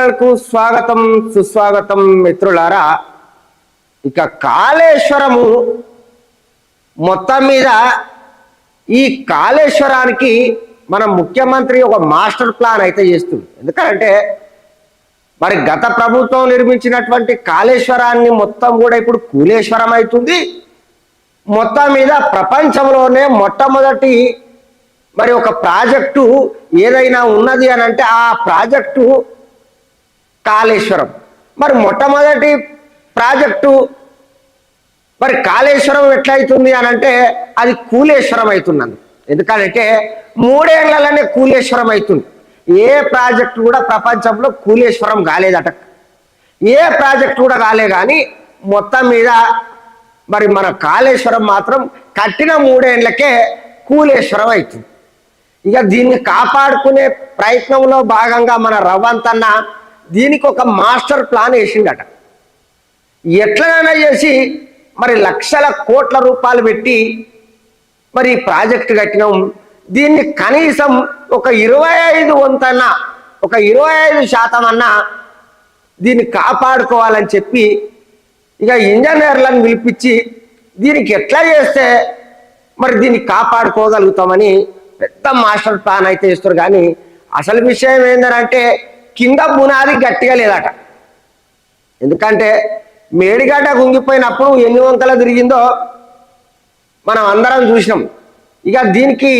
ఛానల్కు స్వాగతం సుస్వాగతం మిత్రులారా. ఇక కాళేశ్వరము మొత్తం మీద ఈ కాళేశ్వరానికి మన ముఖ్యమంత్రి ఒక మాస్టర్ ప్లాన్ అయితే చేస్తుంది. ఎందుకంటే మరి గత ప్రభుత్వం నిర్మించినటువంటి కాళేశ్వరాన్ని మొత్తం కూడా ఇప్పుడు కూలేశ్వరం అవుతుంది. మొత్తం మీద ప్రపంచంలోనే మొట్టమొదటి మరి ఒక ప్రాజెక్టు ఏదైనా ఉన్నది అని అంటే ఆ ప్రాజెక్టు కాళేశ్వరం. మరి మొట్టమొదటి ప్రాజెక్టు మరి కాళేశ్వరం ఎట్లయితుంది అని అంటే అది కూలేశ్వరం అవుతున్నది ఎందుకంటే మూడేళ్ళలోనే కూలేశ్వరం అవుతుంది ఏ ప్రాజెక్టు కూడా ప్రపంచంలో కూలేశ్వరం కాలేదట. ఏ ప్రాజెక్టు కూడా కాలే కానీ మొత్తం మీద మరి మన కాళేశ్వరం మాత్రం కట్టిన మూడేళ్ళకే కూలేశ్వరం అవుతుంది ఇక దీన్ని కాపాడుకునే ప్రయత్నంలో భాగంగా మన రవ్వంతన్న దీనికి ఒక మాస్టర్ ప్లాన్ వేసిండట. ఎట్లనైనా చేసి మరి లక్షల కోట్ల రూపాయలు పెట్టి మరి ప్రాజెక్టు కట్టినాం. దీన్ని కనీసం ఒక ఇరవై ఐదు వంతన్నా ఒక ఇరవై ఐదు శాతం అన్నా దీన్ని కాపాడుకోవాలని చెప్పి ఇక ఇంజనీర్లను పిలిపించి దీనికి ఎట్లా చేస్తే మరి దీన్ని కాపాడుకోగలుగుతామని పెద్ద మాస్టర్ ప్లాన్ అయితే ఇస్తారు కానీ అసలు విషయం ఏంటంటే కింద పునాది గట్టిగా లేదట. ఎందుకంటే మేడిగడ్డ గుంగిపోయినప్పుడు ఎన్ని వంకలు తిరిగిందో మనం అందరం చూసినాం. ఇక దీనికి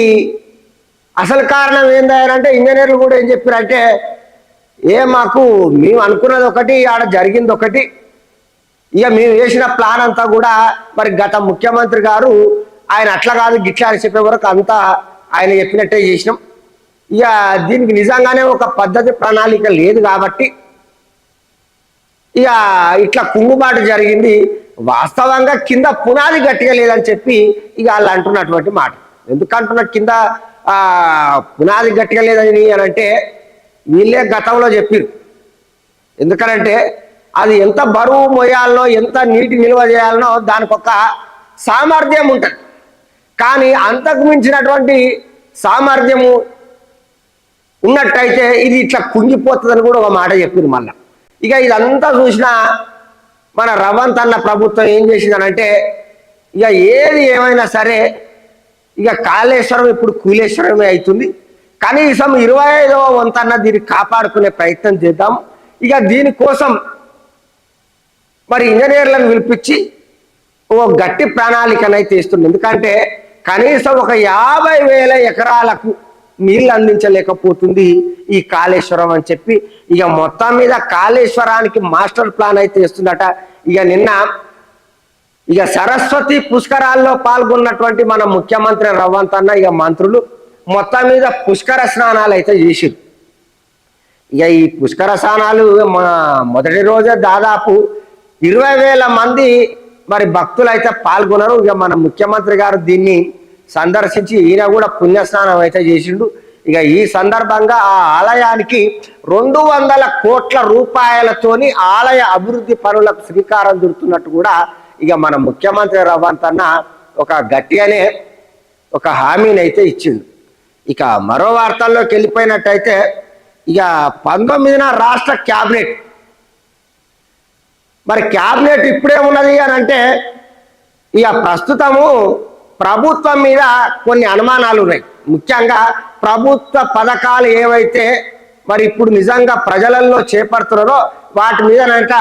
అసలు కారణం ఏందంటే ఇంజనీర్లు కూడా ఏం చెప్పారంటే ఏ మాకు మేము అనుకున్నది ఒకటి ఆడ జరిగింది ఒకటి. ఇక మేము వేసిన ప్లాన్ అంతా కూడా మరి గత ముఖ్యమంత్రి గారు ఆయన అట్లా కాదు గిట్లా అని చెప్పే వరకు అంతా ఆయన చెప్పినట్టే చేసినాం. ఇక దీనికి నిజంగానే ఒక పద్ధతి ప్రణాళిక లేదు కాబట్టి ఇక ఇట్లా కుంగుబాటు జరిగింది. వాస్తవంగా కింద పునాది గట్టిగా లేదని చెప్పి ఇక వాళ్ళు అంటున్నటువంటి మాట. ఎందుకంటున్న కింద పునాది గట్టిగా లేదని అని అంటే వీళ్ళే గతంలో చెప్పారు. ఎందుకనంటే అది ఎంత బరువు మొయ్యాలనో ఎంత నీటి నిల్వ చేయాలనో దానికి ఒక సామర్థ్యం ఉంటుంది. కానీ అంతకు మించినటువంటి సామర్థ్యము ఉన్నట్టయితే ఇది ఇట్లా కుంగిపోతుందని కూడా ఒక మాట చెప్పింది మళ్ళా ఇక ఇదంతా చూసినా మన రవంత్ అన్న ప్రభుత్వం ఏం చేసిందనంటే ఇక ఏది ఏమైనా సరే ఇక కాళేశ్వరం ఇప్పుడు కూలేశ్వరమే అవుతుంది. కనీసం ఇరవై ఐదవ వంతన్న దీన్ని కాపాడుకునే ప్రయత్నం చేద్దాం. ఇక దీనికోసం మరి ఇంజనీర్లను పిలిపించి ఓ గట్టి ప్రణాళికనైతే ఇస్తుంది ఎందుకంటే కనీసం ఒక యాభై వేల ఎకరాలకు నీళ్ళు అందించలేకపోతుంది ఈ కాళేశ్వరం అని చెప్పి. ఇక మొత్తం మీద కాళేశ్వరానికి మాస్టర్ ప్లాన్ అయితే ఇస్తుందట ఇక నిన్న ఇక సరస్వతి పుష్కరాల్లో పాల్గొన్నటువంటి మన ముఖ్యమంత్రి రవ్వంత్ అన్న ఇక మంత్రులు మొత్తం మీద పుష్కర స్నానాలు అయితే చేసిరు. ఇక ఈ పుష్కర స్నానాలు మా మొదటి రోజే దాదాపు ఇరవై వేల మంది మరి భక్తులు అయితే పాల్గొన్నారు ఇక మన ముఖ్యమంత్రి గారు దీన్ని సందర్శించి ఈయన కూడా పుణ్యస్నానం అయితే చేసిండు. ఇక ఈ సందర్భంగా ఆ ఆలయానికి రెండు వందల కోట్ల రూపాయలతోని ఆలయ అభివృద్ధి పనులకు శ్రీకారం చుడుతున్నట్టు కూడా ఇక మన ముఖ్యమంత్రి రవంతన్న ఒక గట్టిగానే ఒక హామీని అయితే ఇచ్చిండు. ఇక మరో వార్తల్లోకి వెళ్ళిపోయినట్టయితే ఇక పంతొమ్మిదిన రాష్ట్ర క్యాబినెట్. మరి క్యాబినెట్ ఇప్పుడే ఉన్నది అని అంటే ఇక ప్రస్తుతము ప్రభుత్వం మీద కొన్ని అనుమానాలు ఉన్నాయి. ముఖ్యంగా ప్రభుత్వ పథకాలు ఏవైతే మరి ఇప్పుడు నిజంగా ప్రజలలో చేపడుతున్నారో వాటి మీదనంట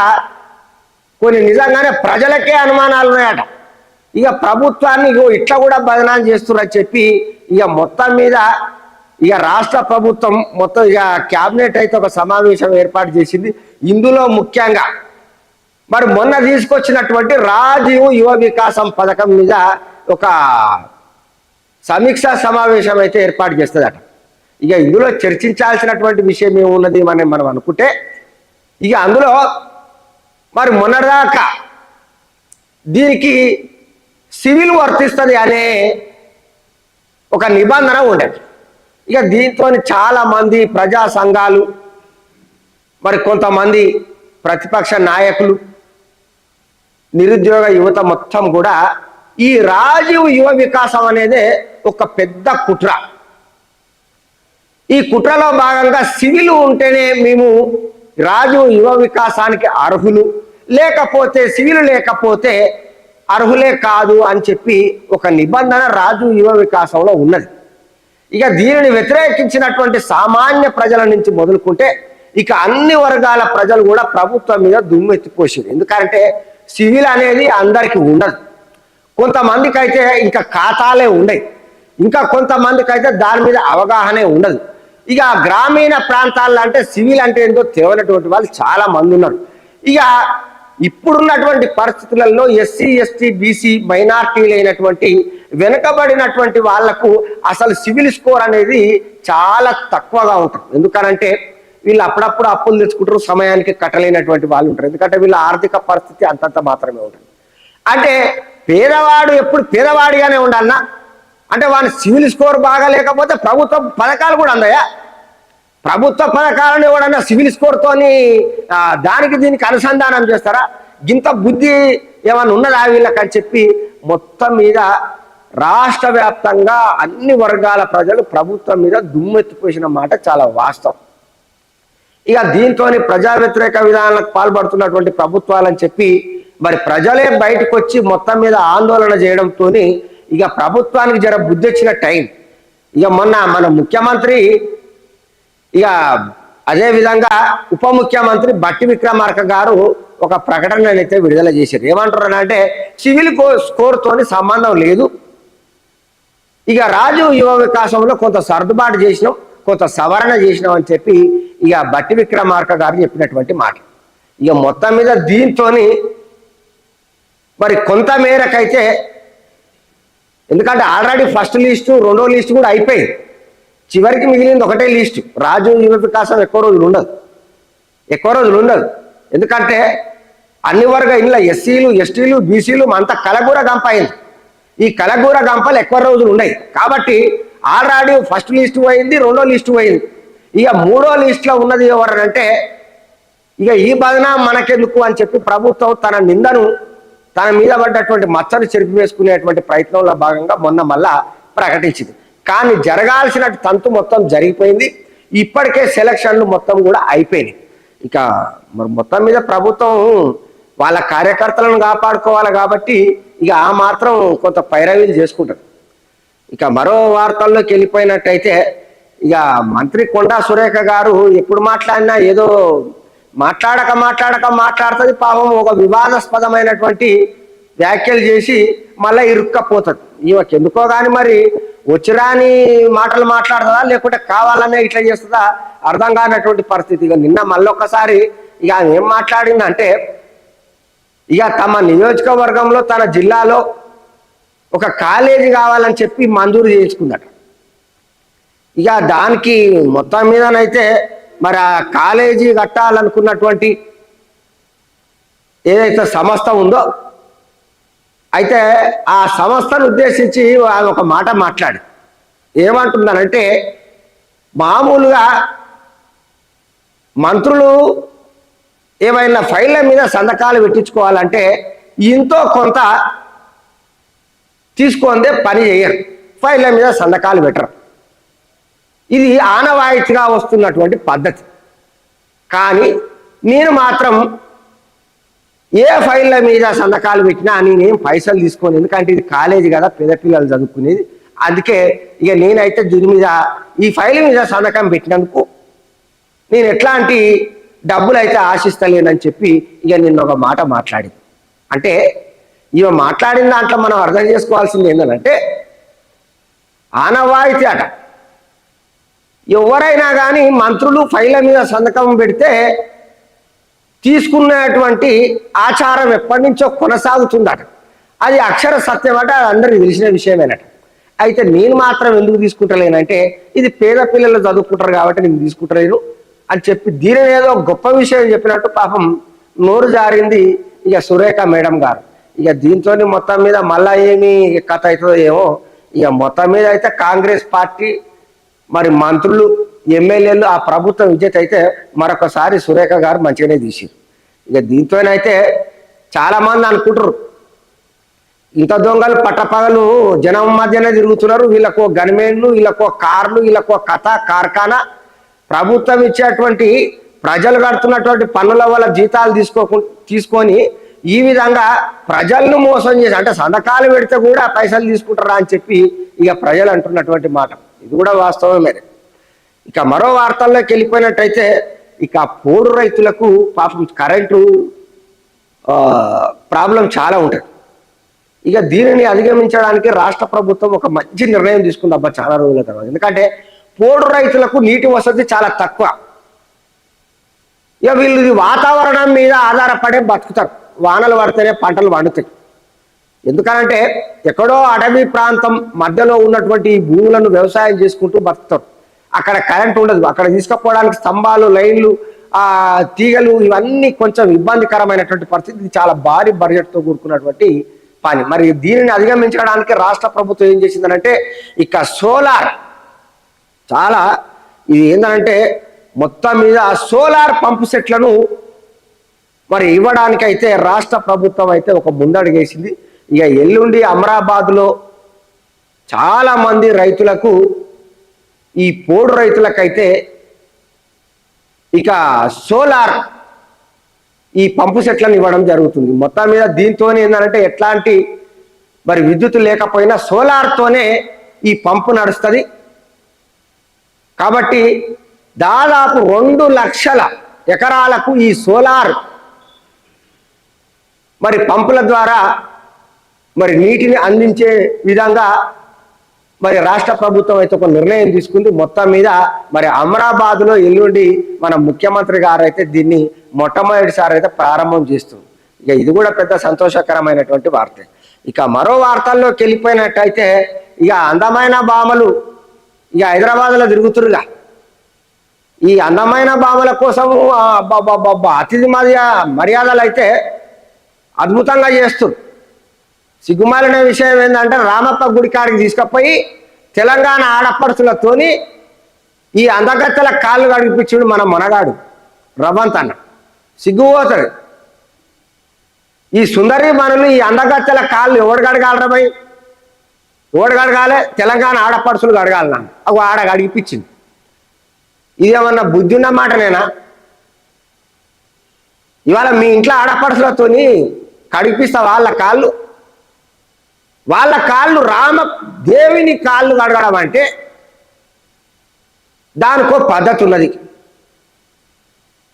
కొన్ని నిజంగానే ప్రజలకే అనుమానాలు ఉన్నాయట. ఇక ప్రభుత్వాన్ని ఇట్లా కూడా బదనాలు చేస్తున్నారని చెప్పి ఇక మొత్తం మీద ఇక రాష్ట్ర ప్రభుత్వం మొత్తం ఇక క్యాబినెట్ అయితే ఒక సమావేశం ఏర్పాటు చేసింది. ఇందులో ముఖ్యంగా మరి మొన్న తీసుకొచ్చినటువంటి రాజీవ్ యువ వికాసం పథకం మీద ఒక సమీక్షా సమావేశం అయితే ఏర్పాటు చేస్తుందట. ఇక ఇందులో చర్చించాల్సినటువంటి విషయం ఏమున్నది మనం మనం అనుకుంటే ఇక అందులో మరి మొన్నదాకా దీనికి సివిల్ వర్తిస్తుంది అనే ఒక నిబంధన ఉండేది ఇక దీంతో చాలామంది ప్రజా సంఘాలు మరి కొంతమంది ప్రతిపక్ష నాయకులు నిరుద్యోగ యువత మొత్తం కూడా ఈ రాజీవ్ యువ వికాసం అనేది ఒక పెద్ద కుట్ర. ఈ కుట్రలో భాగంగా సివిల్ ఉంటేనే మేము రాజు యువ వికాసానికి అర్హులు. లేకపోతే సివిల్ లేకపోతే అర్హులే కాదు అని చెప్పి ఒక నిబంధన రాజు యువ వికాసంలో ఉన్నది. ఇక దీనిని వ్యతిరేకించినటువంటి సామాన్య ప్రజల నుంచి మొదలుకుంటే ఇక అన్ని వర్గాల ప్రజలు కూడా ప్రభుత్వం మీద దుమ్మెత్తిపోసింది ఎందుకంటే సివిల్ అనేది అందరికీ ఉండదు. కొంతమందికి అయితే ఇంకా ఖాతాలే ఉండవు ఇంకా కొంతమందికి అయితే దాని మీద అవగాహనే ఉండదు. ఇక గ్రామీణ ప్రాంతాల్లో అంటే సివిల్ అంటే ఏంటో తెలియనటువంటి వాళ్ళు చాలా మంది ఉన్నారు. ఇక ఇప్పుడున్నటువంటి పరిస్థితులలో ఎస్సీ ఎస్టీ బీసీ మైనార్టీలు అయినటువంటి వెనుకబడినటువంటి వాళ్ళకు అసలు సివిల్ స్కోర్ అనేది చాలా తక్కువగా ఉంటుంది. ఎందుకనంటే వీళ్ళు అప్పుడప్పుడు అప్పులు తెచ్చుకుంటారు సమయానికి కట్టలేనటువంటి వాళ్ళు ఉంటారు. ఎందుకంటే వీళ్ళ ఆర్థిక పరిస్థితి అంతంత మాత్రమే ఉంటుంది. అంటే పేదవాడు ఎప్పుడు పేదవాడిగానే ఉండాలన్నా? అంటే వాని సివిల్ స్కోర్ బాగా లేకపోతే ప్రభుత్వ పథకాలు కూడా అందాయా? ప్రభుత్వ పథకాలను ఎవడన్నా సివిల్ స్కోర్తోని దానికి దీనికి అనుసంధానం చేస్తారా? ఇంత బుద్ధి ఏమైనా ఉన్నదా వీళ్ళకని చెప్పి మొత్తం మీద రాష్ట్ర వ్యాప్తంగా అన్ని వర్గాల ప్రజలు ప్రభుత్వం మీద దుమ్మెత్తిపోసిన మాట చాలా వాస్తవం. ఇక దీంతో ప్రజా వ్యతిరేక విధానాలకు పాల్పడుతున్నటువంటి ప్రభుత్వాలని చెప్పి మరి ప్రజలే బయటకు వచ్చి మొత్తం మీద ఆందోళన చేయడంతో ఇక ప్రభుత్వానికి జర బుద్ధి వచ్చిన టైం. ఇక మొన్న మన ముఖ్యమంత్రి ఇక అదే విధంగా ఉప ముఖ్యమంత్రి బట్టి విక్రమార్క గారు ఒక ప్రకటననైతే విడుదల చేశారు. ఏమంటారు అంటే సివిల్ స్కోర్ తోని సంబంధం లేదు. ఇక రాజు యువ వికాసంలో కొంత సర్దుబాటు చేసినాం కొంత సవరణ చేసినాం అని చెప్పి ఇక బట్టి విక్రమార్క గారు చెప్పినటువంటి మాట. ఇక మొత్తం మీద దీంతోని మరి కొంత మేరకైతే ఎందుకంటే ఆల్రెడీ ఫస్ట్ లిస్టు రెండో లిస్టు కూడా అయిపోయింది. చివరికి మిగిలింది ఒకటే లిస్టు. రాజు యువ వికాసం ఎక్కువ రోజులు ఉండదు. ఎక్కువ రోజులు ఉండదు. ఎందుకంటే అన్ని వర్గ ఇంట్లో ఎస్సీలు ఎస్టీలు బీసీలు అంత కలగూర గంప అయింది. ఈ కలగూర గంపలు ఎక్కువ రోజులు ఉన్నాయి. కాబట్టి ఆల్రెడీ ఫస్ట్ లిస్టు పోయింది రెండో లిస్టు పోయింది. ఇక మూడో లిస్టులో ఉన్నది ఎవరనంటే ఇక ఈ బదన మనకెందుకు అని చెప్పి ప్రభుత్వం తన నిందను తన మీద పడ్డటువంటి మచ్చను చెరిపివేసుకునేటువంటి ప్రయత్నంలో భాగంగా మొన్న మళ్ళా ప్రకటించింది. కానీ జరగాల్సిన తంతు మొత్తం జరిగిపోయింది. ఇప్పటికే సెలక్షన్లు మొత్తం కూడా అయిపోయినాయి. ఇక మరి మొత్తం మీద ప్రభుత్వం వాళ్ళ కార్యకర్తలను కాపాడుకోవాలి కాబట్టి ఇక ఆ మాత్రం కొంత పైరవీలు చేసుకుంటారు ఇక మరో వార్తల్లోకి వెళ్ళిపోయినట్టయితే ఇక మంత్రి కొండా సురేఖ గారు ఎప్పుడు మాట్లాడినా ఏదో మాట్లాడక మాట్లాడక మాట్లాడుతుంది. పాపం ఒక వివాదాస్పదమైనటువంటి వ్యాఖ్యలు చేసి మళ్ళీ ఇరుక్కపోతుంది. ఈమెకి ఎందుకో కానీ మరి వచ్చిరాని మాటలు మాట్లాడుతుందా? లేకుంటే కావాలనే ఇట్లా చేస్తుందా? అర్థం కానటువంటి పరిస్థితి. ఇక నిన్న మళ్ళొక్కసారి ఇక ఆమె ఏం మాట్లాడిందంటే ఇక తమ నియోజకవర్గంలో తన జిల్లాలో ఒక కాలేజీ కావాలని చెప్పి మంజూరు చేయించుకుందట ఇక దానికి మొత్తం మీదనైతే మరి ఆ కాలేజీ కట్టాలనుకున్నటువంటి ఏదైతే సంస్థ ఉందో అయితే ఆ సంస్థను ఉద్దేశించి ఒక మాట మాట్లాడి ఏమంటున్నానంటే మామూలుగా మంత్రులు ఏమైనా ఫైళ్ళ మీద సంతకాలు పెట్టించుకోవాలంటే ఇంతో కొంత తీసుకుందే పని చేయరు. ఫైళ్ళ మీద సంతకాలు పెట్టరు. ఇది ఆనవాయితీగా వస్తున్నటువంటి పద్ధతి. కానీ నేను మాత్రం ఏ ఫైళ్ళ మీద సంతకాలు పెట్టినా నేనేం పైసలు తీసుకోను. ఎందుకంటే ఇది కాలేజీ కదా పేద పిల్లలు చదువుకునేది. అందుకే ఇక నేనైతే దీని మీద ఈ ఫైల్ మీద సంతకం పెట్టినందుకు నేను ఎట్లాంటి డబ్బులు అయితే ఆశిస్తలేనని చెప్పి ఇక నిన్న ఒక మాట మాట్లాడింది. అంటే ఇవ మాట్లాడిన దాంట్లో మనం అర్థం చేసుకోవాల్సింది ఏంటంటే ఆనవాయితీ అట. ఎవరైనా కానీ మంత్రులు ఫైళ్ళ మీద సంతకం పెడితే తీసుకున్నటువంటి ఆచారం ఎప్పటి నుంచో కొనసాగుతుందట. అది అక్షర సత్యం అట అందరికి తెలిసిన విషయమేనట. అయితే నేను మాత్రం ఎందుకు తీసుకుంటలేనంటే ఇది పేద పిల్లలు చదువుకుంటారు కాబట్టి నేను తీసుకుంటలేను అని చెప్పి దీనిని ఏదో గొప్ప విషయం చెప్పినట్టు పాపం నోరు జారింది ఇక సురేఖ మేడం గారు. ఇక దీంతో మొత్తం మీద మళ్ళా ఏమి కథ అవుతుందో ఏమో ఇక మొత్తం మీద అయితే కాంగ్రెస్ పార్టీ మరి మంత్రులు ఎమ్మెల్యేలు ఆ ప్రభుత్వం విజేత అయితే మరొకసారి సురేఖ గారు మంచిగానే తీసారు ఇక దీంతోనైతే చాలా మంది అనుకుంటారు ఇంత దొంగలు పట్టపగలు జనం మధ్యనే తిరుగుతున్నారు. వీళ్ళకు గన్మెన్లు వీళ్ళకు కార్లు వీళ్ళకు కథ కార్ఖానా. ప్రభుత్వం ఇచ్చేటువంటి ప్రజలు కడుతున్నటువంటి పన్నుల వల్ల జీతాలు తీసుకోకు తీసుకొని ఈ విధంగా ప్రజలను మోసం చేసి అంటే సంతకాలు పెడితే కూడా పైసలు తీసుకుంటారా అని చెప్పి ఇక ప్రజలు అంటున్నటువంటి మాట. ఇది కూడా వాస్తవమే ఇక మరో వార్తల్లోకి వెళ్ళిపోయినట్టయితే ఇక పోడు రైతులకు పాపం కరెంటు ప్రాబ్లం చాలా ఉంటుంది. ఇక దీనిని అధిగమించడానికి రాష్ట్ర ప్రభుత్వం ఒక మంచి నిర్ణయం తీసుకుంది అబ్బా చాలా రోజుల తర్వాత. ఎందుకంటే పోడు రైతులకు నీటి వసతి చాలా తక్కువ. ఇక వీళ్ళు ఇది వాతావరణం మీద ఆధారపడే బతుకుతారు. వానలు పడితేనే పంటలు పండుతాయి. ఎందుకనంటే ఎక్కడో అడవి ప్రాంతం మధ్యలో ఉన్నటువంటి భూములను వ్యవసాయం చేసుకుంటూ బతుకుతారు. అక్కడ కరెంట్ ఉండదు. అక్కడ తీసుకుపోవడానికి స్తంభాలు లైన్లు ఆ తీగలు ఇవన్నీ కొంచెం ఇబ్బందికరమైనటువంటి పరిస్థితి. చాలా భారీ బడ్జెట్తో కూడుకున్నటువంటి పని. మరి దీనిని అధిగమించడానికి రాష్ట్ర ప్రభుత్వం ఏం చేసిందనంటే ఇక సోలార్ చాలా ఇది ఏంటంటే మొత్తం మీద సోలార్ పంపు సెట్లను మరి ఇవ్వడానికైతే రాష్ట్ర ప్రభుత్వం అయితే ఒక ముందడుగేసింది. ఇక ఎల్లుండి అమరాబాద్లో చాలామంది రైతులకు ఈ పోడు రైతులకైతే ఇక సోలార్ ఈ పంపు సెట్లను ఇవ్వడం జరుగుతుంది. మొత్తం మీద దీంతో ఏంటంటే ఎట్లాంటి మరి విద్యుత్ లేకపోయినా సోలార్తోనే ఈ పంపు నడుస్తుంది. కాబట్టి దాదాపు రెండు లక్షల ఎకరాలకు ఈ సోలార్ మరి పంపుల ద్వారా మరి నీటిని అందించే విధంగా మరి రాష్ట్ర ప్రభుత్వం అయితే ఒక నిర్ణయం తీసుకుంది. మొత్తం మీద మరి అమరాబాద్లో ఎల్లుండి మన ముఖ్యమంత్రి గారు అయితే దీన్ని మొట్టమొదటిసారి అయితే ప్రారంభం చేస్తుంది. ఇక ఇది కూడా పెద్ద సంతోషకరమైనటువంటి వార్త. ఇక మరో వార్తల్లోకి వెళ్ళిపోయినట్టయితే ఇక అందమైన భామలు ఇక హైదరాబాద్లో తిరుగుతురుగా ఈ అందమైన భామల కోసం అబ్బబ్బబ్బబ్బా అతిథి మర్యాదలు అయితే అద్భుతంగా చేస్తున్నారు సిగ్గుమాలిన విషయం ఏంటంటే రామప్ప గుడికాడికి తీసుకుపోయి తెలంగాణ ఆడపడుచులతోని ఈ అందగత్తెల కాళ్ళు కడిపించుడు మన మొనగాడు రవంత్ అన్న సిగ్గుపోతాడు ఈ సుందరి మనులు ఈ అందగత్తెల కాళ్ళు ఎవడు గడగాలరా ఎవడు గడగాలే తెలంగాణ ఆడపడుచులు గడగాలి నన్ను. అవి ఆడ గడిపించింది ఇదేమన్నా బుద్ధి ఉన్న మాట నేనా ఇవాళ మీ ఇంట్లో ఆడపడుచులతోని కడిపిస్తా వాళ్ళ కాళ్ళు? వాళ్ళ కాళ్ళు రామ దేవిని కాళ్ళు కడగడం అంటే దానికో పద్ధతి ఉన్నది.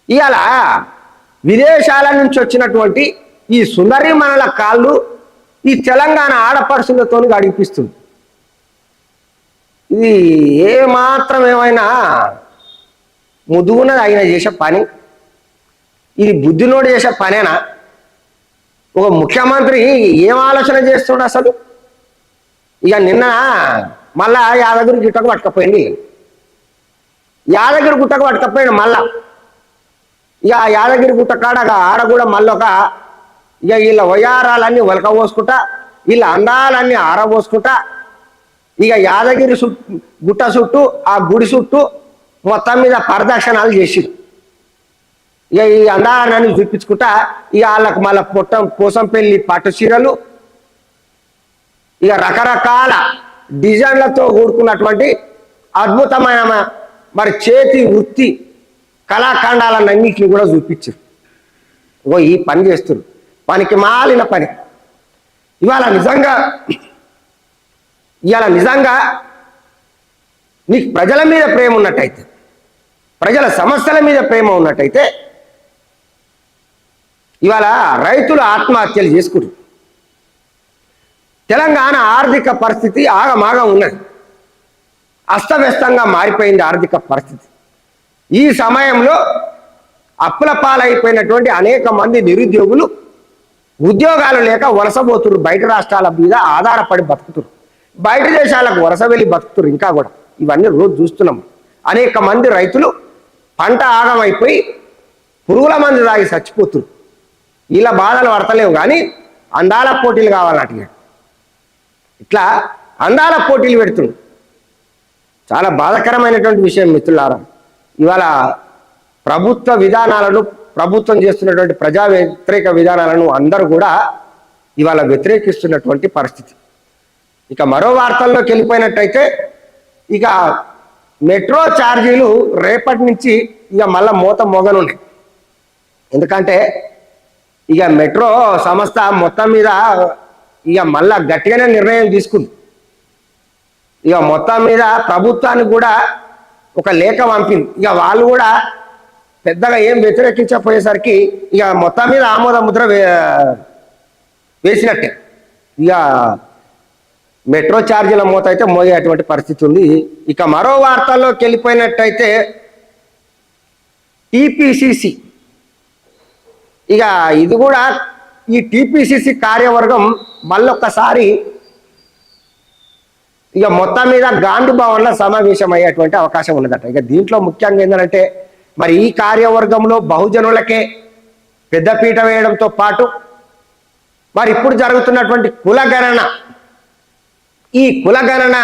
ఇవాళ విదేశాల నుంచి వచ్చినటువంటి ఈ సుందరి మనల కాళ్ళు ఈ తెలంగాణ ఆడపడుచులతో అడిగిపిస్తుంది ఇది ఏ మాత్రం ఏమైనా ముదువున ఆయన చేసే పని? ఇది బుద్ధినోడు చేసే పనేనా? ఒక ముఖ్యమంత్రి ఏం ఆలోచన చేస్తున్నాడు అసలు? ఇక నిన్న మళ్ళా యాదగిరి గుట్టకు పట్టుకపోయింది. యాదగిరి గుట్టకు పట్టుకపోయాడు మళ్ళా. ఇక ఆ యాదగిరి గుట్ట కాడ ఆడ కూడా మళ్ళొక ఇక వీళ్ళ వయారాలన్నీ ఒలక పోసుకుంటా వీళ్ళ అందాలన్నీ ఆరబోసుకుంటా ఇక యాదగిరి చుట్టూ గుట్ట చుట్టూ ఆ గుడి చుట్టూ మొత్తం మీద ప్రదక్షిణాలు చేసిరు ఇక ఈ అందాన్ని చూపించుకుంటా ఇక వాళ్ళకు మళ్ళీ పొట్టం పోసం పెళ్ళి పట్టు చీరలు ఇక రకరకాల డిజైన్లతో కూడుకున్నటువంటి అద్భుతమైన మరి చేతి వృత్తి కళాఖండాలన్నింటినీ కూడా చూపించారు. ఓ ఈ పని చేస్తారు. పనికి మాలిన పని. ఇవాళ నిజంగా ఇవాళ నిజంగా నీకు ప్రజల మీద ప్రేమ ఉన్నట్టయితే ప్రజల సమస్యల మీద ప్రేమ ఉన్నట్టయితే ఇవాళ రైతులు ఆత్మహత్యలు చేసుకుంటారు తెలంగాణ ఆర్థిక పరిస్థితి ఆగమాగం ఉన్నది. అస్తవ్యస్తంగా మారిపోయింది ఆర్థిక పరిస్థితి. ఈ సమయంలో అప్పుల పాలైపోయినటువంటి అనేక మంది నిరుద్యోగులు ఉద్యోగాలు లేక వలసపోతున్నారు బయట రాష్ట్రాల మీద ఆధారపడి బతుకుతురు. బయట దేశాలకు వలస వెళ్ళి బతుకుతురు ఇంకా కూడా. ఇవన్నీ రోజు చూస్తున్నాం. అనేక మంది రైతులు పంట ఆగమైపోయి పురుగుల మంది తాగి చచ్చిపోతురు. ఇలా బాధలు పడతలేవు కానీ అందాల పోటీలు కావాలన్నట్టుగా ఇట్లా అందాల పోటీలు పెడుతుండు. చాలా బాధాకరమైనటువంటి విషయం మిత్రులారా. ఇవాళ ప్రభుత్వ విధానాలను ప్రభుత్వం చేస్తున్నటువంటి ప్రజా వ్యతిరేక విధానాలను అందరూ కూడా ఇవాళ వ్యతిరేకిస్తున్నటువంటి పరిస్థితి. ఇక మరో వార్తల్లోకి వెళ్ళిపోయినట్టయితే ఇక మెట్రో ఛార్జీలు రేపటి నుంచి ఇక మళ్ళా మూత మొగనున్నాయి. ఎందుకంటే ఇక మెట్రో సంస్థ మొత్తం మీద ఇక మళ్ళా గట్టిగానే నిర్ణయం తీసుకుంది. ఇక మొత్తం మీద ప్రభుత్వానికి కూడా ఒక లేఖ పంపింది. ఇక వాళ్ళు కూడా పెద్దగా ఏం వ్యతిరేకించకపోయేసరికి ఇక మొత్తం మీద ఆమోద ముద్ర వే- వేసినట్టే. ఇక మెట్రో ఛార్జీల మూత అయితే మోగేటువంటి పరిస్థితి ఉంది. ఇక మరో వార్తల్లోకి వెళ్ళిపోయినట్టయితే టీపీసీసీ ఇక ఇది కూడా ఈ టిపిసిసి కార్యవర్గం మళ్ళొక్కసారి ఇక మొత్తం మీద గాంధీ భవన్లో సమావేశం అయ్యేటువంటి అవకాశం ఉన్నదట. ఇక దీంట్లో ముఖ్యంగా ఏంటంటే మరి ఈ కార్యవర్గంలో బహుజనులకే పెద్దపీట వేయడంతో పాటు మరి ఇప్పుడు జరుగుతున్నటువంటి కులగణన ఈ కులగణన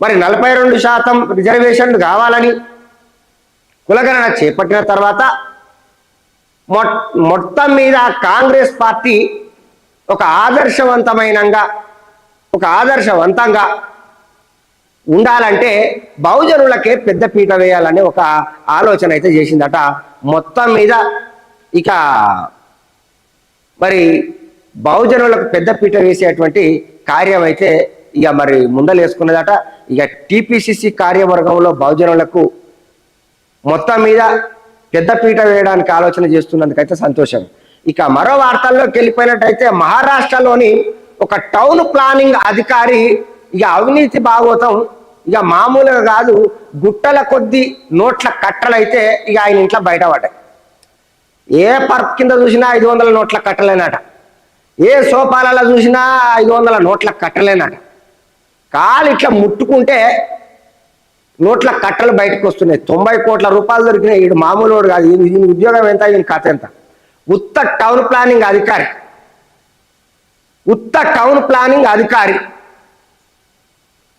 మరి నలభై రెండు శాతం రిజర్వేషన్లు కావాలని కులగణన చేపట్టిన తర్వాత మొత్తం మీద కాంగ్రెస్ పార్టీ ఒక ఆదర్శవంతమైనంగా ఒక ఆదర్శవంతంగా ఉండాలంటే బహుజనులకే పెద్ద పీట వేయాలనే ఒక ఆలోచన అయితే చేసిందట. మొత్తం మీద ఇక మరి బహుజనులకు పెద్ద పీట వేసేటువంటి కార్యం అయితే ఇక మరి ముందలేసుకున్నదట. ఇక టిపిసిసి కార్యవర్గంలో బహుజనులకు మొత్తం మీద పెద్ద పీట వేయడానికి ఆలోచన చేస్తున్నందుకైతే సంతోషం. ఇక మరో వార్తల్లోకి వెళ్ళిపోయినట్టయితే మహారాష్ట్రలోని ఒక టౌన్ ప్లానింగ్ అధికారి ఇక అవినీతి భాగవతం ఇక మామూలుగా కాదు గుట్టల కొద్ది నోట్ల కట్టలైతే ఇక ఆయన ఇంట్లో బయటపడ్డాయి. ఏ పర్ప్ కింద చూసినా ఐదు వందల నోట్ల కట్టలేనట. ఏ సోపాలలో చూసినా ఐదు వందల నోట్ల కట్టలేనట. కాలు ఇట్లా ముట్టుకుంటే నోట్ల కట్టలు బయటకు వస్తున్నాయి. తొంభై కోట్ల రూపాయలు దొరికినాయి. వీడు మామూలు వాడు కాదు. ఈయన ఉద్యోగం ఎంత ఈయన కథ ఎంత? ఉత్త టౌన్ ప్లానింగ్ అధికారి. ఉత్త టౌన్ ప్లానింగ్ అధికారి.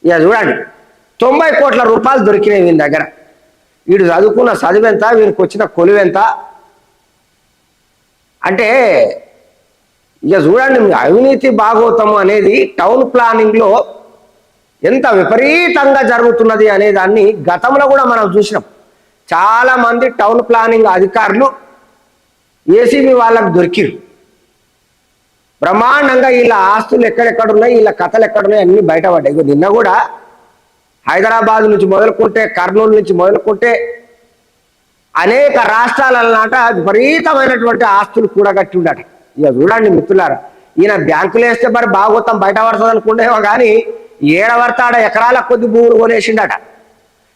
ఇక చూడండి. తొంభై కోట్ల రూపాయలు దొరికినాయి వీని దగ్గర. వీడు చదువుకున్న చదువు ఎంత? వీనికి వచ్చిన కొలువు ఎంత? అంటే ఇక చూడండి మీ అవినీతి భాగవతం అనేది టౌన్ ప్లానింగ్లో ఎంత విపరీతంగా జరుగుతున్నది అనే దాన్ని గతంలో కూడా మనం చూసినాం. చాలా మంది టౌన్ ప్లానింగ్ అధికారులు ఏసీబీ వాళ్ళకు దొరికిరు. బ్రహ్మాండంగా వీళ్ళ ఆస్తులు ఎక్కడెక్కడున్నాయి వీళ్ళ కథలు ఎక్కడున్నాయి అన్ని బయటపడ్డాయి. నిన్న కూడా హైదరాబాద్ నుంచి మొదలుకుంటే కర్నూలు నుంచి మొదలుకుంటే అనేక రాష్ట్రాలన్నట విపరీతమైనటువంటి ఆస్తులు కూడగట్టి ఉండట ఇక చూడండి మిత్రులారా ఈయన బ్యాంకులు వేస్తే మరి భాగవతం బయట పడుతుంది అనుకుంటేమో కానీ ఏడవర్తాడ ఎకరాల కొద్ది భూములు కొనేసిండట.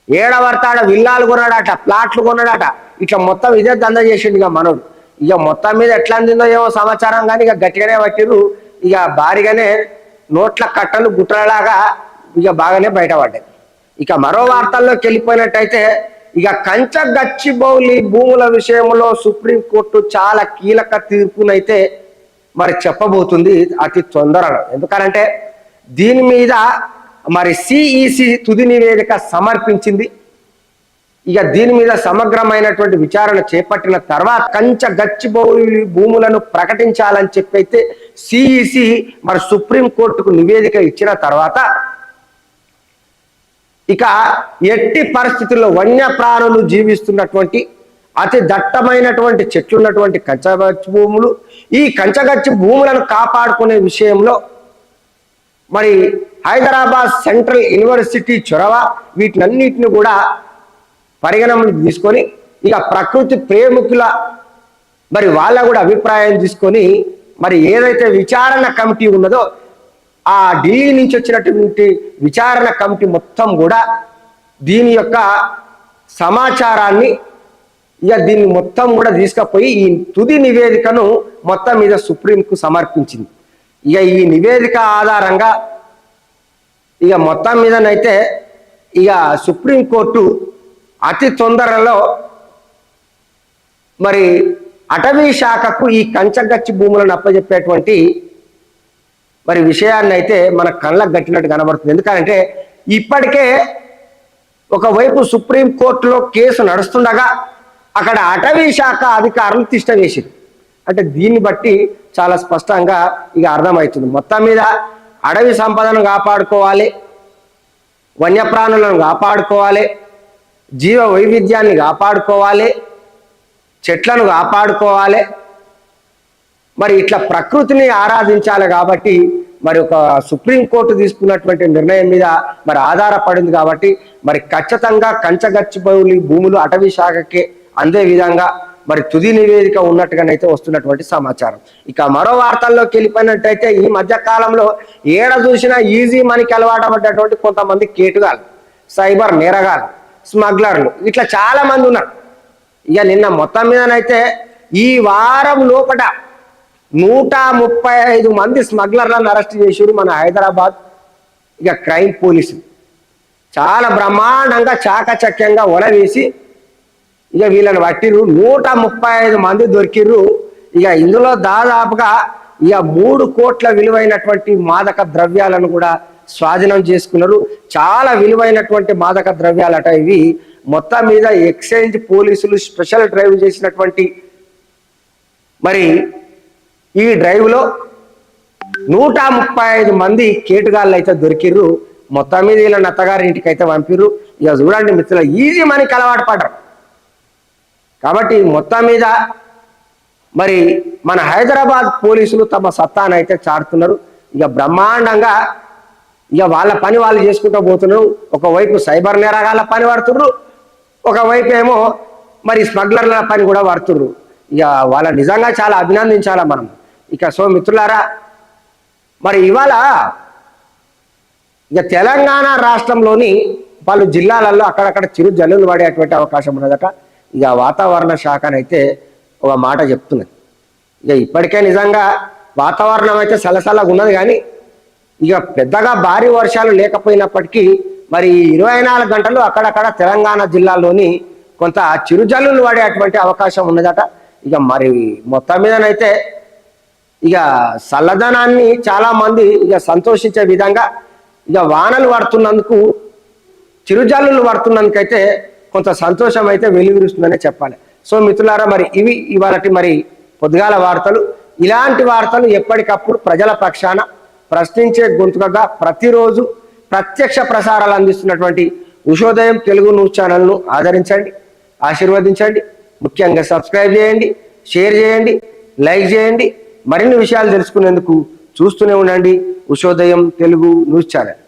ఏడవర్తాడ విల్లాలు కొన్నాడట ప్లాట్లు కొన్నాడట. ఇట్లా మొత్తం ఇదే దంద చేసిండు ఇక మనోడు. ఇక మొత్తం మీద ఎట్లా అందిందో ఏమో సమాచారం కానీ ఇక గట్టిగానే పట్టిరు ఇక భారీగానే నోట్ల కట్టలు గుట్టలలాగా ఇక బాగానే బయటపడ్డాయి. ఇక మరో వార్తల్లోకి వెళ్ళిపోయినట్టయితే ఇక కంచ గచ్చిబౌలి భూముల విషయంలో సుప్రీంకోర్టు చాలా కీలక తీర్పునైతే మరి చెప్పబోతుంది అతి తొందరలో. ఎందుకనంటే దీని మీద మరి సిఈసి తుది నివేదిక సమర్పించింది. ఇక దీని మీద సమగ్రమైనటువంటి విచారణ చేపట్టిన తర్వాత కంచ గచ్చిబౌలి భూములను ప్రకటించాలని చెప్పైతే సిఈసి మరి సుప్రీంకోర్టుకు నివేదిక ఇచ్చిన తర్వాత ఇక ఎట్టి పరిస్థితుల్లో వన్యప్రాణులు జీవిస్తున్నటువంటి అతి దట్టమైనటువంటి చెట్లున్నటువంటి కంచగచ్చి భూములు ఈ కంచగచ్చి భూములను కాపాడుకునే విషయంలో మరి హైదరాబాద్ సెంట్రల్ యూనివర్సిటీ చొరవ వీటినన్నిటిని కూడా పరిగణనలోకి తీసుకొని ఇక ప్రకృతి ప్రేమికుల మరి వాళ్ళ కూడా అభిప్రాయం తీసుకొని మరి ఏదైతే విచారణ కమిటీ ఉన్నదో ఆ ఢిల్లీ నుంచి వచ్చినటువంటి విచారణ కమిటీ మొత్తం కూడా దీని యొక్క సమాచారాన్ని ఇక దీన్ని మొత్తం కూడా తీసుకుపోయి ఈ తుది నివేదికను మొత్తం మీద సుప్రీంకు సమర్పించింది. ఇక ఈ నివేదిక ఆధారంగా ఇక మొత్తం మీదనైతే ఇక సుప్రీంకోర్టు అతి తొందరలో మరి అటవీ శాఖకు ఈ కంచగచ్చి భూములను అప్పజెప్పేటువంటి మరి విషయాన్ని అయితే మన కళ్ళకు గట్టినట్టు కనబడుతుంది. ఎందుకంటే ఇప్పటికే ఒకవైపు సుప్రీం కోర్టులో కేసు నడుస్తుండగా అక్కడ అటవీ శాఖ అధికారులు తిష్టవేసింది అంటే దీన్ని బట్టి చాలా స్పష్టంగా ఇక అర్థమవుతుంది. మొత్తం మీద అడవి సంపదను కాపాడుకోవాలి వన్యప్రాణులను కాపాడుకోవాలి జీవ వైవిధ్యాన్ని కాపాడుకోవాలి చెట్లను కాపాడుకోవాలి. మరి ఇట్లా ప్రకృతిని ఆరాధించాలి కాబట్టి మరి ఒక సుప్రీంకోర్టు తీసుకున్నటువంటి నిర్ణయం మీద మరి ఆధారపడింది కాబట్టి మరి ఖచ్చితంగా కంచగచ్చిపోయి భూములు అటవీ శాఖకే అందే విధంగా మరి తుది నివేదిక ఉన్నట్టుగానైతే వస్తున్నటువంటి సమాచారం. ఇక మరో వార్తల్లోకి వెళ్ళిపోయినట్టయితే ఈ మధ్య కాలంలో ఏడ చూసినా ఈజీ మనకి అలవాటపడ్డటువంటి కొంతమంది కేటుగాలు సైబర్ నేరగాలు స్మగ్లర్లు ఇట్లా చాలా మంది ఉన్నారు. ఇక నిన్న మొత్తం మీదనైతే ఈ వారం లోపట నూట ముప్పై ఐదు మంది స్మగ్లర్లను అరెస్ట్ చేసారు మన హైదరాబాద్ ఇక క్రైమ్ పోలీసులు. చాలా బ్రహ్మాండంగా చాకచక్యంగా వేసి ఇక వీళ్ళని పట్టిరు నూట ముప్పై ఐదు మంది దొరికిర్రు. ఇక ఇందులో దాదాపుగా ఇక మూడు కోట్ల విలువైనటువంటి మాదక ద్రవ్యాలను కూడా స్వాధీనం చేసుకున్నారు. చాలా విలువైనటువంటి మాదక ద్రవ్యాలట ఇవి. మొత్తం మీద ఎక్స్చేంజ్ పోలీసులు స్పెషల్ డ్రైవ్ చేసినటువంటి మరి ఈ డ్రైవ్లో నూట ముప్పై ఐదు మంది కేటుగాళ్ళు అయితే దొరికిర్రు. మొత్తం మీద వీళ్ళ నత్తగారి ఇంటికి అయితే పంపిర్రు. ఇక చూడండి మిత్రులు ఈజీ మనకి అలవాటు పడ్డారు. కాబట్టి మొత్తం మీద మరి మన హైదరాబాద్ పోలీసులు తమ సత్తానైతే చాటుతున్నారు. ఇక బ్రహ్మాండంగా ఇక వాళ్ళ పని వాళ్ళు చేసుకుంటూ పోతున్నారు. ఒకవైపు సైబర్ నేరగాళ్ళ పని పడుతున్నారు ఒకవైపు ఏమో మరి స్మగ్లర్ల పని కూడా పడుతున్నారు ఇక వాళ్ళ నిజంగా చాలా అభినందించాలా మనం. ఇక సో మిత్రులారా మరి ఇవాళ ఇక తెలంగాణ రాష్ట్రంలోని పలు జిల్లాలలో అక్కడక్కడ చిరు జల్లులు పడేటువంటి అవకాశం ఉన్నదట. ఇక వాతావరణ శాఖనైతే ఒక మాట చెప్తున్నది ఇక ఇప్పటికే నిజంగా వాతావరణం అయితే సలసలగా ఉన్నది కానీ ఇక పెద్దగా భారీ వర్షాలు లేకపోయినప్పటికీ మరి ఇరవై నాలుగు గంటలు అక్కడక్కడ తెలంగాణ జిల్లాలోని కొంత చిరుజల్లులు పడేటువంటి అవకాశం ఉన్నదట. ఇక మరి మొత్తం మీదనైతే ఇక చల్లదనాన్ని చాలామంది ఇక సంతోషించే విధంగా ఇక వానలు పడుతున్నందుకు చిరుజల్లులు పడుతున్నందుకైతే కొంత సంతోషం అయితే వెలువరుస్తుందనే చెప్పాలి. సో మిత్రులారా మరి ఇవి ఇవాళటి మరి పొద్దుగాల వార్తలు. ఇలాంటి వార్తలు ఎప్పటికప్పుడు ప్రజల పక్షాన ప్రశ్నించే గొంతుకగా ప్రతిరోజు ప్రత్యక్ష ప్రసారాలు అందిస్తున్నటువంటి ఉషోదయం తెలుగు న్యూస్ ఛానల్ను ఆదరించండి ఆశీర్వదించండి ముఖ్యంగా సబ్స్క్రైబ్ చేయండి షేర్ చేయండి లైక్ చేయండి. మరిన్ని విషయాలు తెలుసుకునేందుకు చూస్తూనే ఉండండి ఉషోదయం తెలుగు న్యూస్ ఛానల్.